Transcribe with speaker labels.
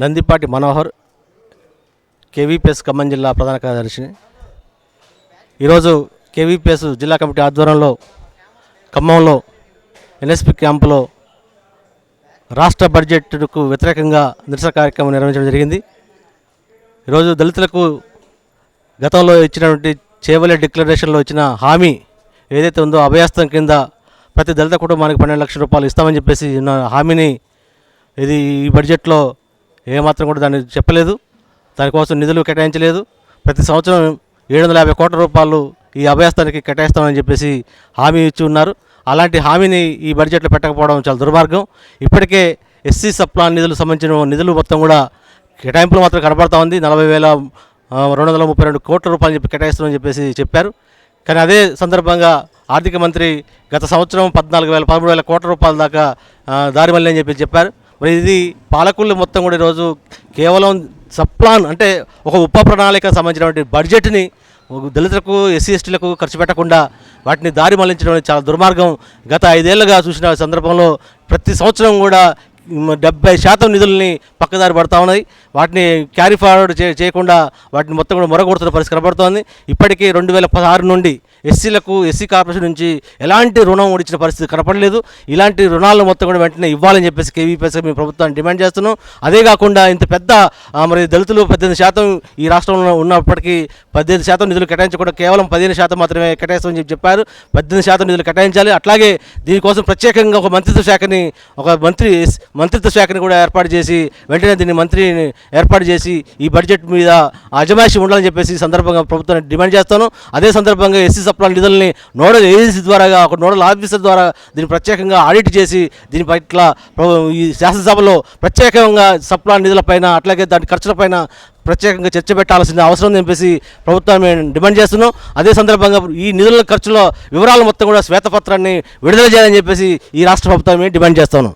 Speaker 1: Nandipati Manohar KVPS Khammam జిల్లా ప్రధాన కార్యదర్శిని. ఈరోజు కేవీపీఎస్ జిల్లా కమిటీ ఆధ్వర్యంలో ఖమ్మంలో ఎన్ఎస్పి క్యాంపులో రాష్ట్ర బడ్జెట్కు వ్యతిరేకంగా నిరసన కార్యక్రమం నిర్వహించడం జరిగింది. ఈరోజు దళితులకు గతంలో ఇచ్చినటువంటి చేవలే డిక్లరేషన్లో ఇచ్చిన హామీ ఏదైతే ఉందో అభయాస్తం కింద ప్రతి దళిత కుటుంబానికి పన్నెండు లక్షల రూపాయలు ఇస్తామని చెప్పేసి హామీని ఇది ఈ బడ్జెట్లో ఏమాత్రం కూడా దాన్ని చెప్పలేదు. దానికోసం నిధులు కేటాయించలేదు. ప్రతి సంవత్సరం ఏడు వందల యాభై కోట్ల రూపాయలు ఈ అభయస్థానికి కేటాయిస్తామని చెప్పేసి హామీ ఇచ్చి ఉన్నారు. అలాంటి హామీని ఈ బడ్జెట్లో పెట్టకపోవడం చాలా దుర్మార్గం. ఇప్పటికే ఎస్సీ సప్లాన్ నిధులు సంబంధించిన నిధులు మొత్తం కూడా కేటాయింపులు మాత్రం కనబడతా ఉంది. నలభై వేల రెండు వందల ముప్పై రెండు కోట్ల రూపాయలు చెప్పి కేటాయిస్తామని చెప్పేసి చెప్పారు. కానీ అదే సందర్భంగా ఆర్థిక మంత్రి గత సంవత్సరం పద్నాలుగు వేల పదమూడు వేల కోట్ల రూపాయల దాకా దారి మళ్ళీ అని చెప్పి చెప్పారు. మరి ఇది పాలకులు మొత్తం కూడా ఈరోజు కేవలం సప్లాన్ అంటే ఒక ఉప ప్రణాళిక సంబంధించినటువంటి బడ్జెట్ని ఒక దళితులకు ఎస్సీ ఎస్టీలకు ఖర్చు పెట్టకుండా వాటిని దారి మళ్ళించడం చాలా దుర్మార్గం. గత ఐదేళ్ళుగా చూసిన సందర్భంలో ప్రతి సంవత్సరం కూడా డెబ్బై శాతం నిధుల్ని పక్కదారి పడతా ఉన్నాయి వాటిని క్యారీ ఫార్వర్డ్ చే చేయకుండా వాటిని మొత్తం కూడా మొరగొడుతున్న పరిస్థితి కనబడుతోంది. ఇప్పటికీ రెండు వేల పదహారు నుండి ఎస్సీలకు ఎస్సీ కార్పొరేషన్ నుంచి ఎలాంటి రుణం ఇచ్చిన పరిస్థితి కనపడలేదు. ఇలాంటి రుణాలను మొత్తం కూడా వెంటనే ఇవ్వాలని చెప్పేసి కేవీపీఎస్ మేము ప్రభుత్వాన్ని డిమాండ్ చేస్తున్నాం. అదే కాకుండా ఇంత పెద్ద మరి దళితులు పద్దెనిమిది శాతం ఈ రాష్ట్రంలో ఉన్నప్పటికీ పద్దెనిమిది శాతం నిధులు కేటాయించకుండా కేవలం పదిహేను శాతం మాత్రమే కేటాయిస్తామని చెప్పి చెప్పారు. పద్దెనిమిది శాతం నిధులు కేటాయించాలి. అట్లాగే దీనికోసం ప్రత్యేకంగా ఒక మంత్రిత్వ శాఖని ఒక మంత్రి మంత్రిత్వ శాఖని కూడా ఏర్పాటు చేసి వెంటనే దీన్ని మంత్రిని ఏర్పాటు చేసి ఈ బడ్జెట్ మీద అజమాయిషి ఉండాలని చెప్పేసి సందర్భంగా ప్రభుత్వాన్ని డిమాండ్ చేస్తాను. అదే సందర్భంగా ఎస్సీ సప్లా నిధుల్ని నోడల్ ఏజెన్సీ ద్వారా ఒక నోడల్ ఆఫీసర్ ద్వారా దీన్ని ప్రత్యేకంగా ఆడిట్ చేసి దీని పట్ల ఈ శాసనసభలో ప్రత్యేకంగా సప్లా నిధులపైన అట్లాగే దాని ఖర్చులపైన ప్రత్యేకంగా చర్చ పెట్టాల్సిన అవసరం ఉందని చెప్పేసి ప్రభుత్వాన్ని మేము డిమాండ్ చేస్తున్నాం. అదే సందర్భంగా ఈ నిధుల ఖర్చుల వివరాలు మొత్తం కూడా శ్వేతపత్రాన్ని విడుదల చేయాలని చెప్పేసి ఈ రాష్ట్ర ప్రభుత్వాన్ని డిమాండ్ చేస్తాను